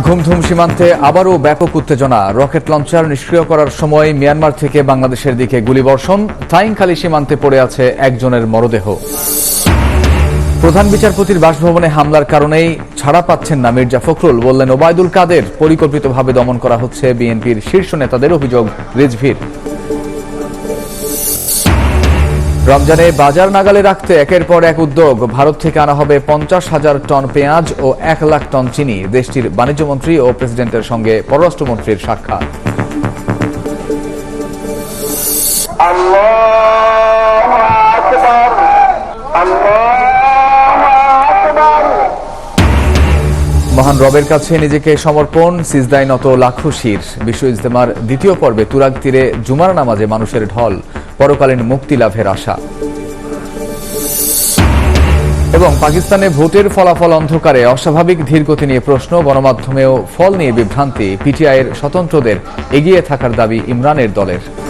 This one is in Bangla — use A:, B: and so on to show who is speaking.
A: ঘুমধুম সীমান্তে আবারও ব্যাপক উত্তেজনা। রকেট লঞ্চার নিষ্ক্রিয় করার সময় মিয়ানমার থেকে বাংলাদেশের দিকে গুলিবর্ষণ। থাইংখালী সীমান্তে পড়ে আছে একজনের মরদেহ। প্রধান বিচারপতির বাসভবনে হামলার কারণেই ছাড়া পাচ্ছেন না মির্জা ফখরুল। বললেন, ওবায়দুল কাদের পরিকল্পিতভাবে দমন করা হচ্ছে বিএনপির শীর্ষ নেতাদের অভিযোগ রিজভির। রমজানে বাজার নাগালে রাখতে একের পর এক উদ্যোগ। ভারত থেকে আনা হবে পঞ্চাশ হাজার টন পেঁয়াজ ও এক লাখ টন চিনি। দেশটির বাণিজ্যমন্ত্রী ও প্রেসিডেন্টের সঙ্গে পররাষ্ট্রমন্ত্রীর সাক্ষাৎ। মহান রবের কাছে নিজেকে সমর্পণ সিজদায় নত লাখুশির বিশ্ব ইজতেমার দ্বিতীয় পর্বে তুরাগ তীরে জুমার নামাজে মানুষের ঢল। পরকালীন মুক্তি লাভের আশা। এবং পাকিস্তানে ভোটের ফলাফল অন্ধকারে অস্বাভাবিক ধীরগতি নিয়ে প্রশ্ন, গণমাধ্যমেও ফল নিয়ে বিভ্রান্তি। পিটিআইয়ের স্বতন্ত্রদের এগিয়ে থাকার দাবি ইমরানের দলের।